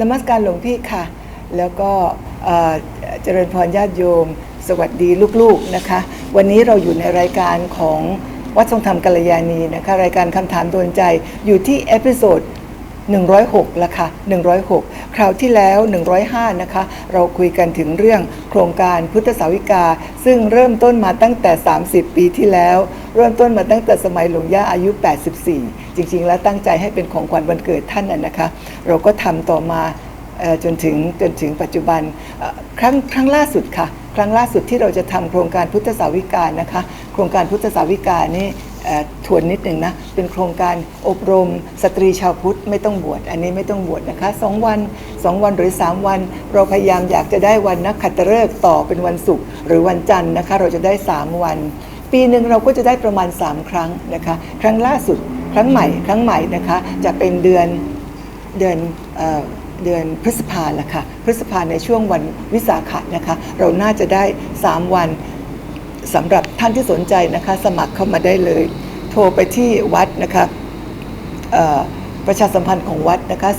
นมัสการหลวงพี่ค่ะ แล้วก็เจริญพรญาติโยม สวัสดีลูกๆนะคะ วันนี้เราอยู่ในรายการของวัดทรงธรรมกัลยาณีนะคะ รายการคำถามโดนใจอยู่ที่เอพิโซด 106ละค่ะ106 คราวที่แล้ว 105 นะคะ เราคุยกันถึงเรื่องโครงการพุทธสาวิกา ซึ่งเริ่มต้นมาตั้งแต่ 30 ปีที่แล้ว เริ่มต้นมาตั้งแต่สมัยหลวงย่าอายุ 84 จริง ๆ แล้วตั้งใจให้เป็นของขวัญวันเกิดท่านน่ะนะคะ เราก็ทำต่อมาจนถึงจนถึงปัจจุบันครั้งครั้งล่าสุดค่ะ ครั้งล่าสุดที่เราจะทำโครงการพุทธสาวิกานะคะ โครงการพุทธสาวิกานี่เอ่อทวนนิดหนึ่งนะเป็นโครงการอบรม สตรีชาวพุทธไม่ต้องบวชอันนี้ไม่ต้องบวชนะคะสองวันสองวันหรือ 3 วัน เราพยายามอยากจะได้วันนักขัตฤกษ์ต่อเป็นวันศุกร์หรือวันจันทร์นะคะ เราจะได้ 3 วัน ปีหนึ่งเราก็จะได้ประมาณ 3 ครั้งนะคะ ครั้งล่าสุดครั้งใหม่ ครั้งใหม่นะคะจะเป็นเดือนเดือน เดือนพฤษภาละค่ะ พฤษภาในช่วงวันวิสาขะนะคะ เราน่าจะได้ 3 วันสำหรับท่านที่สนใจนะคะ สมัครเข้ามาได้เลย โทรไปที่วัดนะคะประชาสัมพันธ์ของวัดนะคะ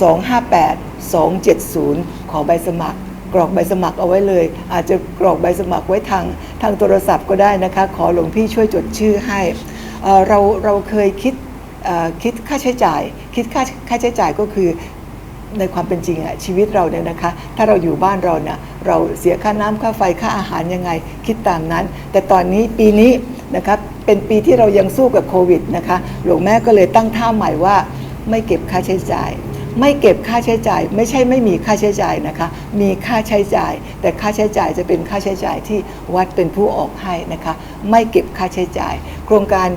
034 258 270 ขอใบสมัคร กรอกใบสมัครเอาไว้เลย อาจจะกรอกใบสมัครไว้ทางทางโทรศัพท์ก็ได้นะคะ ขอหลวงพี่ช่วยจดชื่อให้เเราเราเคยคิดคิดค่าใช้จ่าย คิดค่าค่าใช้จ่ายก็คือ ในความเป็นจริงอะชีวิตเราเนี่ยนะคะ ถ้าเราอยู่บ้านเราเนี่ยเราเสียค่าน้ำค่าไฟค่าอาหารยังไง คิดตามนั้น แต่ตอนนี้ปีนี้นะคะเป็นปีที่เรายังสู้กับโควิดนะคะหลวงแม่ก็เลยตั้งท่าใหม่ว่าไม่เก็บค่าใช้จ่าย ไม่เก็บค่าใช้จ่าย ไม่ใช่ไม่มีค่าใช้จ่ายนะคะ มีค่าใช้จ่าย แต่ค่าใช้จ่ายจะเป็นค่าใช้จ่ายที่วัดเป็นผู้ออกให้นะคะ ไม่เก็บค่าใช้จ่าย โครงการ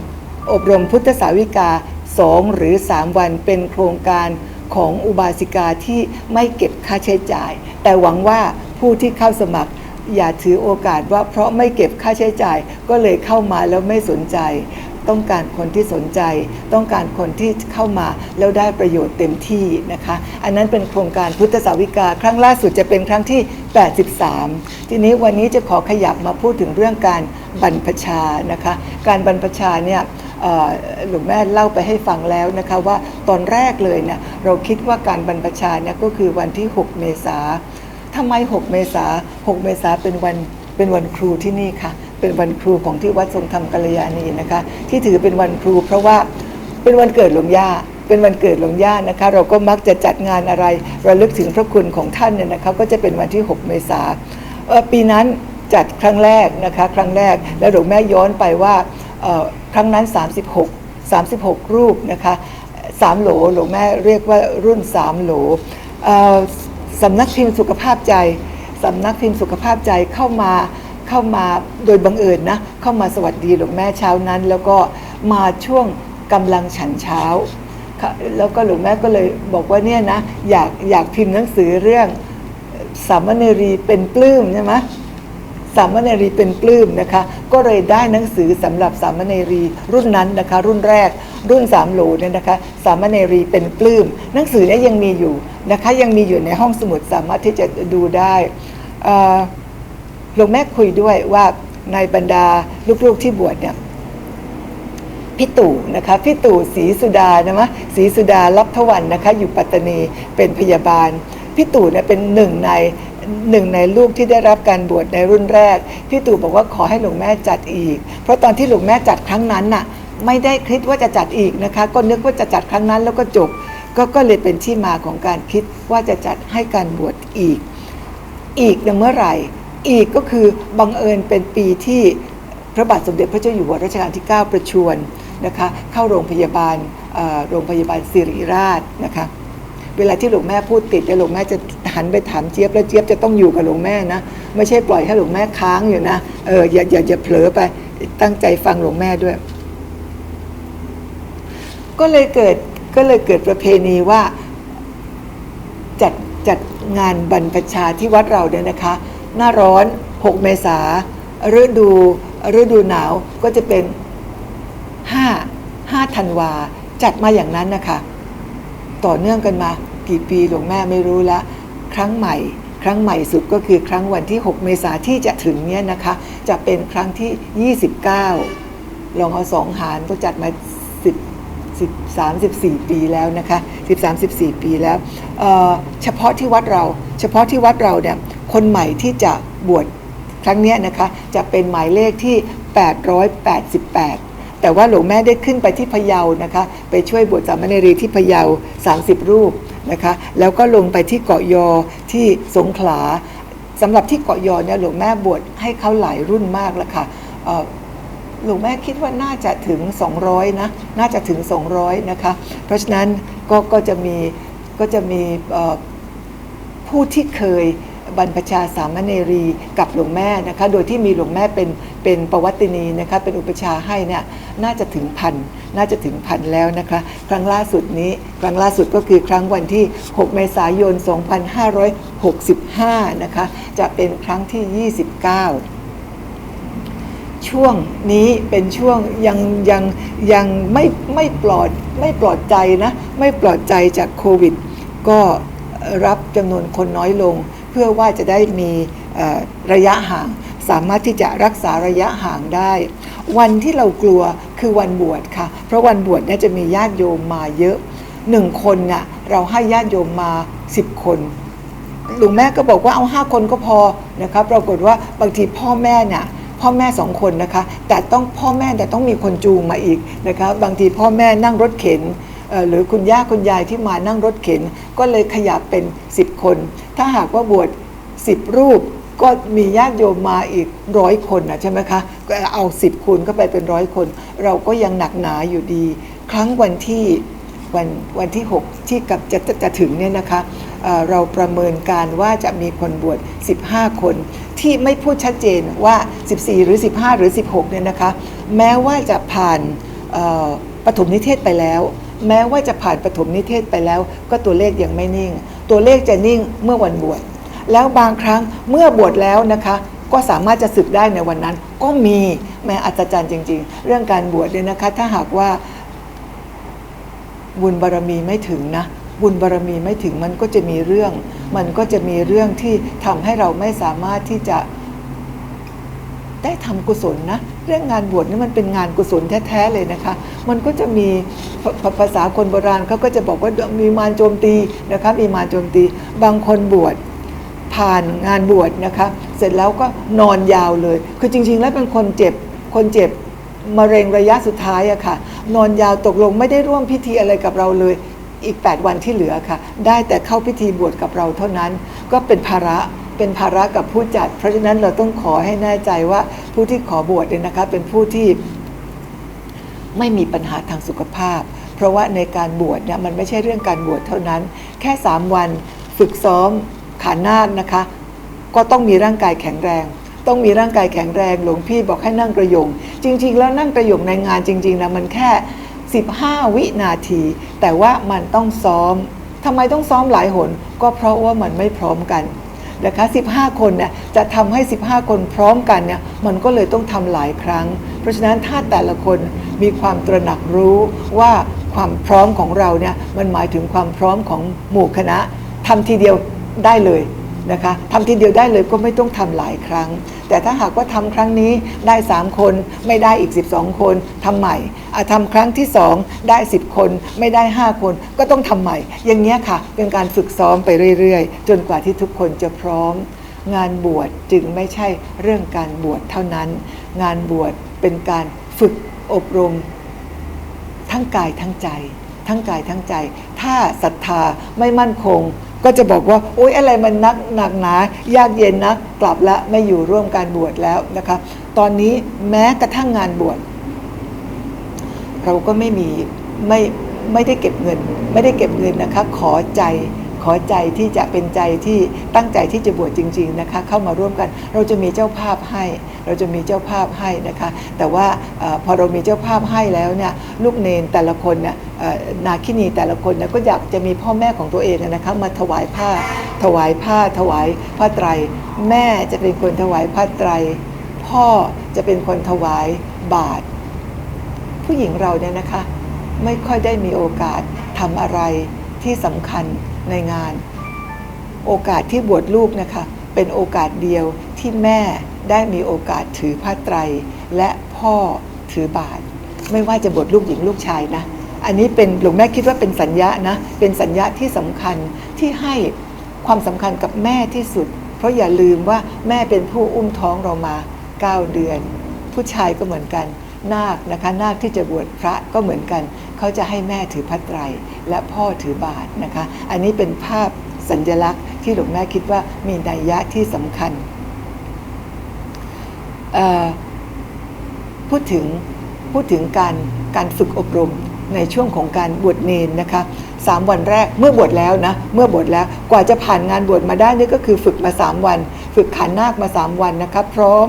อบรมพุทธสาวิกา 2 หรือ 3 วันเป็นโครงการ ของอุบาสิกาที่ไม่เก็บค่าใช้จ่าย แต่หวังว่าผู้ที่เข้าสมัครอย่าถือโอกาสว่าเพราะไม่เก็บค่าใช้จ่าย ก็เลยเข้ามาแล้วไม่สนใจ ต้องการคนที่สนใจ ต้องการคนที่เข้ามาแล้วได้ประโยชน์เต็มที่นะคะ อันนั้นเป็นโครงการพุทธสาวิกา ครั้งล่าสุดจะเป็นครั้งที่ 83 ทีนี้วันนี้จะขอขยับมาพูดถึงเรื่องการบรรพชานะคะ การบรรพชาเนี่ย หลวงแม่เล่าไปให้ฟังแล้วนะคะว่าตอนแรกเลยเนี่ยเราคิดว่าการบรรพชาเนี่ยก็คือวันที่ 6 เมษาทำไม 6 เมษา 6 เมษาเป็นวันเป็นวันครูที่นี่ค่ะ เป็นวันครูของที่วัดทรงธรรมกัลยาณีนะคะ ที่ถือเป็นวันครูเพราะว่าเป็นวันเกิดหลวงย่าเป็นวันเกิดหลวงย่านะคะ เราก็มักจะจัดงานอะไรระลึกถึงพระคุณของท่านเนี่ยนะคะก็จะเป็นวันที่ 6 เมษาปีนั้นจัดครั้งแรกนะคะ ครั้งแรกแล้วหลวงแม่ย้อนไปว่า ครั้งนั้น 36 36 รูปนะคะสามโหลหลวงแม่เรียกว่ารุ่น3โหลสำนักพิมพ์สุขภาพใจสำนักพิมพ์สุขภาพใจเข้ามาเข้ามาโดยบังเอิญนะเข้ามาสวัสดีหลวงแม่เช้านั้น แล้วก็มาช่วงกำลังฉันเช้า แล้วก็หลวงแม่ก็เลยบอกว่าเนี่ยนะอยากอยากพิมพ์หนังสือเรื่องสามเณรีเป็นปลื้มใช่ไหม สามเณรีเป็นปลื้มนะคะ ก็เลยได้หนังสือสำหรับสามเณรีรุ่นนั้นนะคะ รุ่นแรก รุ่นสามโหลเนี่ยนะคะ สามเณรีเป็นปลื้มหนังสือเนี้ยังมีอยู่นะคะ ยังมีอยู่ในห้องสมุดสามารถที่จะดูได้หลวงแม่คุยด้วยว่าในบรรดาลูกๆที่บวชเนี่ยพี่ตู่นะคะพี่ตู่ศรีสุดานะมะศรีสุดาลับทวันนะคะ อยู่ปัตตานีเป็นพยาบาลพี่ตู่เนี่ยเป็นหนึ่งใน หนึ่งในลูกที่ได้รับการบวชในรุ่นแรก พี่ตู่บอกว่าขอให้หลวงแม่จัดอีก เพราะตอนที่หลวงแม่จัดครั้งนั้นน่ะไม่ได้คิดว่าจะจัดอีกนะคะ ก็นึกว่าจะจัดครั้งนั้นแล้วก็จบก็ก็เลยเป็นที่มาของการคิดว่าจะจัดให้การบวชอีก อีกเนี่ยเมื่อไหร่ อีกก็คือบังเอิญเป็นปีที่พระบาทสมเด็จพระเจ้าอยู่หัวรัชกาลที่ 9 ประชวรนะคะ เข้าโรงพยาบาลโรงพยาบาลสิริราชนะคะ เวลาที่หลวงแม่พูดติดเดี๋ยหลวงแม่จะหันไปถามเจี๊ยบแล้วเจี๊ยบจะต้องอยู่กับหลวงแม่นะ ไม่ใช่ปล่อยให้หลวงแม่ค้างอยู่นะเอออย่าอย่าอย่าเผลอไปตั้งใจฟังหลวงแม่ด้วย ก็เลยเกิดก็เลยเกิดประเพณีว่าจัดจัดงานบรรพชาที่วัดเราเนี่ยนะคะ หน้าร้อน 6 เมษาฤดูฤดูหนาวก็จะเป็น 5 5ธันวาจัดมาอย่างนั้นนะคะ ต่อเนื่องกันมา กี่ปีหลวงแม่ไม่รู้ละ ครั้งใหม่ ครั้งใหม่สุดก็คือครั้งวันที่ 6 เมษาที่จะถึงเนี้ยนะคะ จะเป็นครั้งที่ 29 ลองเอาสองหารก็จัดมา 10 13 14 ปีแล้วนะคะ13 14 ปีแล้วเเฉพาะที่วัดเรา เฉพาะที่วัดเราเนี่ยคนใหม่ที่จะบวชครั้งเนี้ยนะคะจะเป็นหมายเลขที่ 888 แต่ว่าหลวงแม่ได้ขึ้นไปที่พะเยานะคะ ไปช่วยบวชสามเณรีที่พะเยา 30 รูปนะคะ แล้วก็ลงไปที่เกาะยอที่สงขลาสำหรับที่เกาะยอเนี่ยหลวงแม่บวชให้เขาหลายรุ่นมากแล้วค่ะเอ่อหลวงแม่คิดว่าน่าจะถึง 200 นะ น่าจะถึง 200 นะคะ เพราะฉะนั้นก็ก็จะมีก็จะมีผู้ที่เคย บรรพชาสามเณรีกับหลวงแม่นะคะ โดยที่มีหลวงแม่เป็นเป็นประวัตินีนะคะ เป็นอุปชาให้เนี่ยน่าจะถึงพันน่าจะถึงพันแล้วนะคะ ครั้งล่าสุดนี้ ครั้งล่าสุดก็คือครั้งวันที่ 6 เมษายน 2565 นะคะ จะเป็นครั้งที่ 29ช่วงนี้เป็นช่วงยังยังยังไม่ไม่ปลอดไม่ปลอดใจนะ ไม่ปลอดใจจากโควิด ก็รับจำนวนคนน้อยลง เพื่อว่าจะได้มีระยะห่าง สามารถที่จะรักษาระยะห่างได้ วันที่เรากลัวคือวันบวชค่ะ เพราะวันบวชเนี่ยจะมีญาติโยมมาเยอะหนึ่งคนน่ะเราให้ญาติโยมมา 10 คนหลวงแม่ก็บอกว่าเอาห้าคนก็พอนะครับปรากฏว่าบางทีพ่อแม่เนี่ยพ่อแม่สองคนนะคะ แต่ต้องพ่อแม่แต่ต้องมีคนจูงมาอีกนะคะบางทีพ่อแม่นั่งรถเข็น หรือคุณย่าคุณยายที่มานั่งรถเข็น ก็เลยขยับเป็น 10 คน ถ้าหากว่าบวช10 รูปก็มีญาติโยมมาอีกร้อยคนนะใช่ไหมคะ ก็เอา 10 คูณเข้าไปเป็นร้อยคน เราก็ยังหนักหนาอยู่ดี ครั้งวันที่วันวันที่ 6 ที่กับจะจะจะถึงเนี่ยนะคะเราประเมินการว่าจะมีคนบวช 15 คน ที่ไม่พูดชัดเจนว่า 14 หรือ 15 หรือ 16 เนี่ยนะคะ แม้ว่าจะผ่านปฐมนิเทศไปแล้ว แม้ว่าจะผ่านปฐมนิเทศไปแล้ว ก็ตัวเลขยังไม่นิ่ง ตัวเลขจะนิ่งเมื่อวันบวชแล้วบางครั้งเมื่อบวชแล้วนะคะ ก็สามารถจะศึกได้ในวันนั้น ก็มีแม้อัศจรรย์จริง ๆ เรื่องการบวชเนี่ยนะคะ ถ้าหากว่าบุญบารมีไม่ถึงนะบุญบารมีไม่ถึงมันก็จะมีเรื่อง มันก็จะมีเรื่องที่ทำให้เราไม่สามารถที่จะ ได้ทำกุศลนะ เรื่องงานบวชนี่มันเป็นงานกุศลแท้ๆเลยนะคะ มันก็จะมีภภภาษาคนโบราณเขาก็จะบอกว่ามีมารโจมตีนะคะมีมารโจมตี บางคนบวชผ่านงานบวชนะคะ เสร็จแล้วก็นอนยาวเลย คือจริง ๆ แล้วเป็นคนเจ็บคนเจ็บมะเร็งระยะสุดท้ายอะค่ะ นอนยาวตกลงไม่ได้ร่วมพิธีอะไรกับเราเลยอีก 8 วันที่เหลือค่ะ ได้แต่เข้าพิธีบวชกับเราเท่านั้นก็เป็นภาระ เป็นภาระกับผู้จัด เพราะฉะนั้นเราต้องขอให้แน่ใจว่าผู้ที่ขอบวชเนี่ยนะคะเป็นผู้ที่ไม่มีปัญหาทางสุขภาพ เพราะว่าในการบวชเนี่ยมันไม่ใช่เรื่องการบวชเท่านั้น แค่ 3 วันฝึกซ้อมขานาดนะคะ ก็ต้องมีร่างกายแข็งแรง ต้องมีร่างกายแข็งแรงหลวงพี่บอกให้นั่งกระยง จริง ๆ แล้วนั่งกระยงในงานจริงๆนะมันแค่ 15 วินาที แต่ว่ามันต้องซ้อมทำไมต้องซ้อมหลายหน ก็เพราะว่ามันไม่พร้อมกัน นะคะ15 คนเนี่ยจะทำให้ 15 คนพร้อมกันเนี่ยมันก็เลยต้องทำหลายครั้ง เพราะฉะนั้นถ้าแต่ละคนมีความตระหนักรู้ว่าความพร้อมของเราเนี่ยมันหมายถึงความพร้อมของหมู่คณะทำทีเดียวได้เลย นะคะทำทีเดียวได้เลยก็ไม่ต้องทำหลายครั้ง แต่ถ้าหากว่าทำครั้งนี้ได้ 3 คนไม่ได้อีก 12 คนทำใหม่อะทำครั้งที่ 2 ได้ 10 คนไม่ได้ 5 คน ก็ต้องทำใหม่ อย่างเงี้ยค่ะ เป็นการฝึกซ้อมไปเรื่อยๆ จนกว่าที่ทุกคนจะพร้อม งานบวชจึงไม่ใช่เรื่องการบวชเท่านั้น งานบวชเป็นการฝึกอบรม ทั้งกายทั้งใจ ทั้งกายทั้งใจ ถ้าศรัทธาไม่มั่นคง ก็จะบอกว่าโอ๊ยอะไรมันนักหนักหนา ยากเย็นนะกลับละไม่อยู่ร่วมการบวชแล้วนะคะ ตอนนี้แม้กระทั่งงานบวชเราก็ไม่มีไม่ไม่ได้เก็บเงิน ไม่ได้เก็บเงินนะคะ ขอใจ ขอใจที่จะเป็นใจที่ตั้งใจที่จะบวชจริง ๆนะคะ เข้ามาร่วมกัน เราจะมีเจ้าภาพให้ เราจะมีเจ้าภาพให้นะคะ แต่ว่าอพอเรามีเจ้าภาพให้แล้วเนี่ยลูกเนนแต่ละคนเนี่ยนาคินีแต่ละคนนี่ยก็อยากจะมีพ่อแม่ของตัวเองนะคะมาถวายผ้า ถวายผ้า ถวายผ้าไตร แม่จะเป็นคนถวายผ้าไตร พ่อจะเป็นคนถวายบาตรผู้หญิงเราเนี่ยนะคะ ไม่ค่อยได้มีโอกาสทำอะไรที่สำคัญ ในงาน โอกาสที่บวชลูกนะคะเป็นโอกาสเดียวที่แม่ได้มีโอกาสถือผ้าไตร และพ่อถือบาตรไม่ว่าจะบวชลูกหญิงลูกชายนะ อันนี้เป็นหลวงแม่คิดว่าเป็นสัญญานะ เป็นสัญญาที่สำคัญที่ให้ความสำคัญกับแม่ที่สุด เพราะอย่าลืมว่าแม่เป็นผู้อุ้มท้องเรามา 9 เดือน ผู้ชายก็เหมือนกัน นาคนะคะนาคที่จะบวชพระก็เหมือนกัน เขาจะให้แม่ถือพัดไตรและพ่อถือบาทนะคะ อันนี้เป็นภาพสัญลักษณ์ที่หลวงแม่คิดว่ามีนัยยะที่สำคัญ พูดถึงพูดถึงการการฝึกอบรมในช่วงของการบวชเนนนะคะสามวันแรกเมื่อบวชแล้วนะเมื่อบวชแล้วกว่าจะผ่านงานบวชมาได้นี่ก็คือฝึกมา 3 วัน ฝึกขันนาคมา 3 วันนะคะพร้อม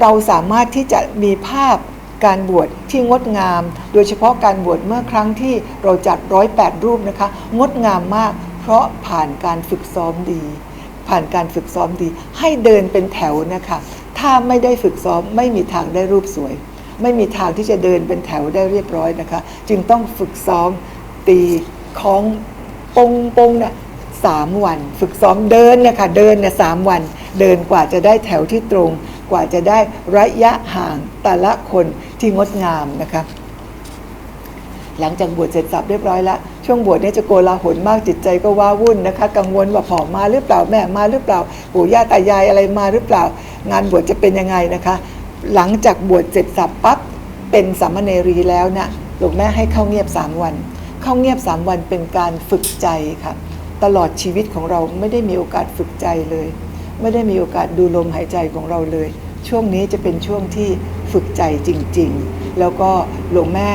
เราสามารถที่จะมีภาพ การบวชที่งดงาม โดยเฉพาะการบวชเมื่อครั้งที่เราจัดร้อยแปดรูปนะคะ งดงามมาก เพราะผ่านการฝึกซ้อมดี ผ่านการฝึกซ้อมดี ให้เดินเป็นแถวนะคะ ถ้าไม่ได้ฝึกซ้อมไม่มีทางได้รูปสวย ไม่มีทางที่จะเดินเป็นแถวได้เรียบร้อยนะคะ จึงต้องฝึกซ้อมตีคล้องปงปงเนี่ยสามวัน ฝึกซ้อมเดินเนี่ยค่ะเดินเนี่ยสามวัน เดินกว่าจะได้แถวที่ตรง กว่าจะได้ระยะห่างแต่ละคนที่งดงามนะคะหลังจากบวชเสร็จสับเรียบร้อยแล้ว ช่วงบวชเนี่ยจะโกลาหลมากจิตใจก็ว้าวุ่นนะคะ กังวลว่าผอมาหรือเปล่าแม่มาหรือเปล่าปู่ย่าตายายอะไรมาหรือเปล่า งานบวชจะเป็นยังไงนะคะ หลังจากบวชเสร็จสับปั๊บเป็นสามเณรีแล้วนะหลวงแม่ให้เข้าเงียบ 3 วัน เข้าเงียบ 3 วันเป็นการฝึกใจค่ะ ตลอดชีวิตของเราไม่ได้มีโอกาสฝึกใจเลย ไม่ได้มีโอกาสดูลมหายใจของเราเลย ช่วงนี้จะเป็นช่วงที่ฝึกใจจริงๆ แล้วก็หลวงแม่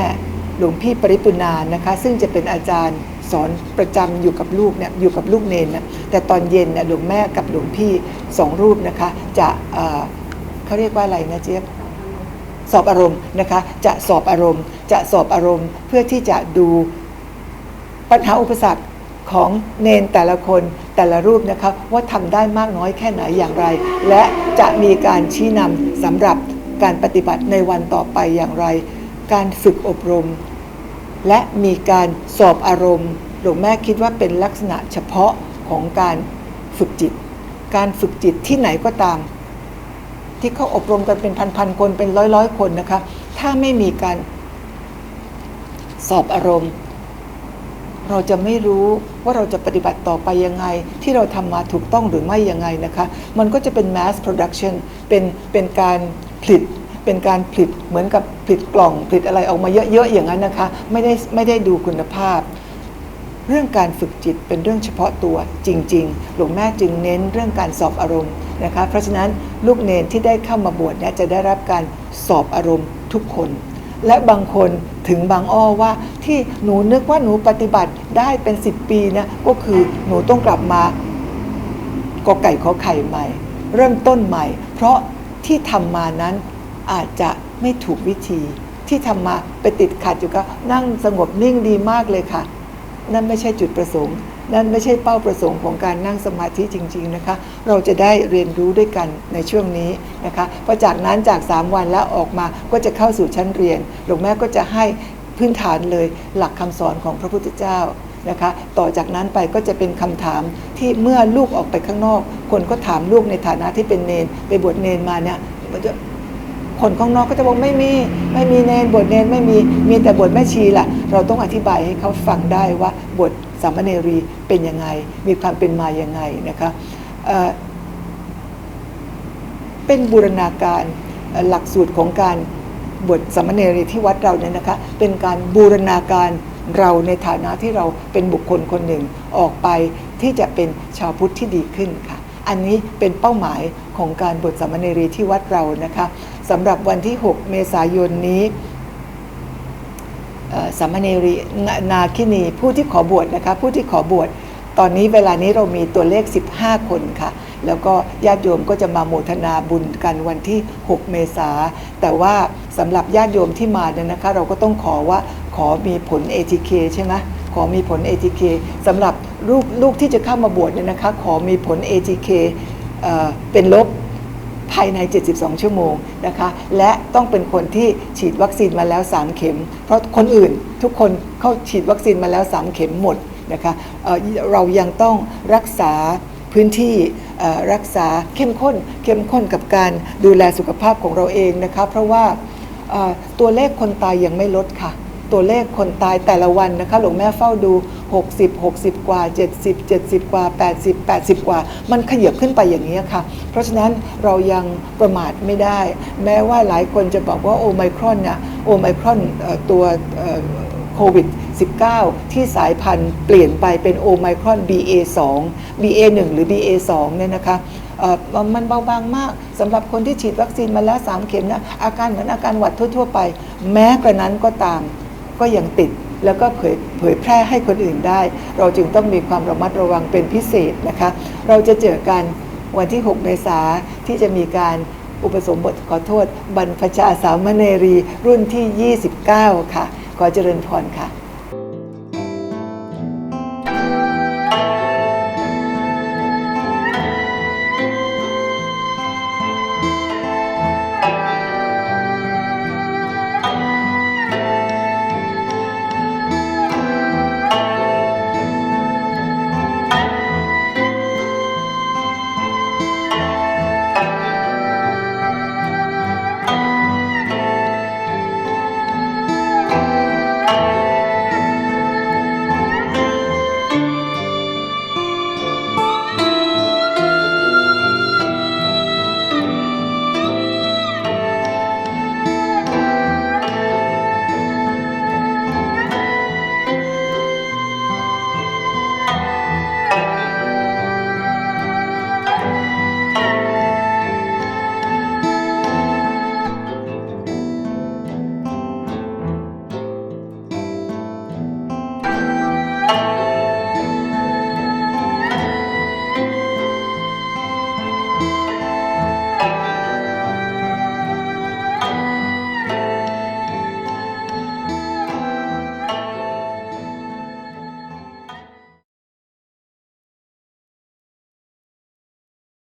หลวงพี่ปริปุนานนะคะ ซึ่งจะเป็นอาจารย์สอนประจำอยู่กับลูกเนี่ยอยู่กับลูกเนนนะแต่ตอนเย็นเนี่ยหลวงแม่กับหลวงพี่สองรูปนะคะ จะเเขาเรียกว่าอะไรนะเจี๊ยบสอบอารมณ์นะคะ จะสอบอารมณ์ จะสอบอารมณ์เพื่อที่จะดูปัญหาอุปสรรค ของเนนแต่ละคนแต่ละรูปนะคะว่าทำได้มากน้อยแค่ไหนอย่างไร และจะมีการชี้นำสำหรับการปฏิบัติในวันต่อไปอย่างไร การฝึกอบรม และมีการสอบอารมณ์ หลวงแม่คิดว่าเป็นลักษณะเฉพาะของการฝึกจิต การฝึกจิตที่ไหนก็ตาม ที่เขาอบรมกันเป็นพันๆคนเป็นร้อยๆคนนะคะถ้าไม่มีการสอบอารมณ์ เราจะไม่รู้ว่าเราจะปฏิบัติต่อไปยังไง ที่เราทำมาถูกต้องหรือไม่ยังไงนะคะ มันก็จะเป็น mass production เป็นเป็นการผลิตเป็นการผลิตเหมือนกับผลิตกล่องผลิตอะไรออกมาเยอะๆอย่างนั้นนะคะไม่ได้ไม่ได้ดูคุณภาพ เรื่องการฝึกจิตเป็นเรื่องเฉพาะตัวจริง ๆ หลวงแม่จึงเน้นเรื่องการสอบอารมณ์นะคะเพราะฉะนั้นลูกเนนที่ได้เข้ามาบวชเนี่ยจะได้รับการสอบอารมณ์ทุกคน และบางคนถึงบางอ้อว่าที่หนูนึกว่าหนูปฏิบัติได้เป็น 10 ปีนะก็คือหนูต้องกลับมากอไก่ขอไข่ใหม่ เริ่มต้นใหม่ เพราะที่ทำมานั้นอาจจะไม่ถูกวิธี ที่ทำมาไปติดขัดอยู่ก็นั่งสงบนิ่งดีมากเลยค่ะ นั่นไม่ใช่จุดประสงค์ นั่นไม่ใช่เป้าประสงค์ของการนั่งสมาธิจริง ๆนะคะ เราจะได้เรียนรู้ด้วยกันในช่วงนี้นะคะพอจากนั้นจาก 3 วันแล้วออกมาก็จะเข้าสู่ชั้นเรียนหลวงแม่ก็จะให้พื้นฐานเลยหลักคำสอนของพระพุทธเจ้านะคะ ต่อจากนั้นไปก็จะเป็นคำถามที่เมื่อลูกออกไปข้างนอก คนก็ถามลูกในฐานะที่เป็นเนน ไปบวชเนนมาเนี่ยคนข้างนอกก็จะบอกไม่มีไม่มีเนนบทเนนไม่มีมีแต่บทแม่ชีล่ะเราต้องอธิบายให้เขาฟังได้ว่าบท สามเณรีเป็นยังไง มีความเป็นมายังไงนะคะเเป็นบูรณาการหลักสูตรของการบวชสามเณรีที่วัดเราเนี่ยนะคะเป็นการบูรณาการเราในฐานะที่เราเป็นบุคคลคนหนึ่งออกไปที่จะเป็นชาวพุทธที่ดีขึ้นค่ะ อันนี้เป็นเป้าหมายของการบวชสามเณรีที่วัดเรานะคะสำหรับวันที่ 6 เมษายนนี้ สามเณรีนาคินีผู้ที่ขอบวชนะคะผู้ที่ขอบวชตอนนี้เวลานี้เรามีตัวเลข 15 คนค่ะ แล้วก็ญาติโยมก็จะมาโมทนาบุญกันวันที่ 6 เมษา แต่ว่าสำหรับญาติโยมที่มาเนี่ยนะคะ เราก็ต้องขอว่าขอมีผล ATK ใช่ไหมขอมีผล ATK สำหรับลูกลูกที่จะเข้ามาบวชเนี่ยนะคะ ขอมีผล ATK เเป็นลบ ภายใน 72 ชั่วโมงนะคะ และต้องเป็นคนที่ฉีดวัคซีนมาแล้ว 3 เข็ม เพราะคนอื่นทุกคนเข้าฉีดวัคซีนมาแล้ว 3 เข็มหมดนะคะเเรายังต้องรักษาพื้นที่รักษาเข้มข้น เข้มข้นกับการดูแลสุขภาพของเราเองนะคะ เพราะว่าตัวเลขคนตายยังไม่ลดค่ะ ตัวเลขคนตายแต่ละวันนะคะ หลวงแม่เฝ้าดู 60 60 กว่า 70 70 กว่า 80 80 กว่า มันขยับขึ้นไปอย่างนี้ค่ะ เพราะฉะนั้นเรายังประมาทไม่ได้ แม้ว่าหลายคนจะบอกว่าโอไมครอนเนี่ยโอไมครอนตัวโควิด 19 ที่สายพันธุ์เปลี่ยนไปเป็นโอไมครอน BA2 BA1 หรือ BA2 เนี่ยนะคะมันเบาบางมากสำหรับคนที่ฉีดวัคซีนมาแล้ว 3 เข็มนะอาการเหมือนอาการหวัดทั่ว ๆ ไป แม้กระนั้นก็ตาม ก็ยังติดแล้วก็เผยเผยแพร่ให้คนอื่นได้ เราจึงต้องมีความระมัดระวังเป็นพิเศษนะคะ เราจะเจอกันวันที่ 6 เมษาที่จะมีการอุปสมบทขอโทษ บรรพชาสามเณรีรุ่นที่ 29 ค่ะ ขอเจริญพรค่ะ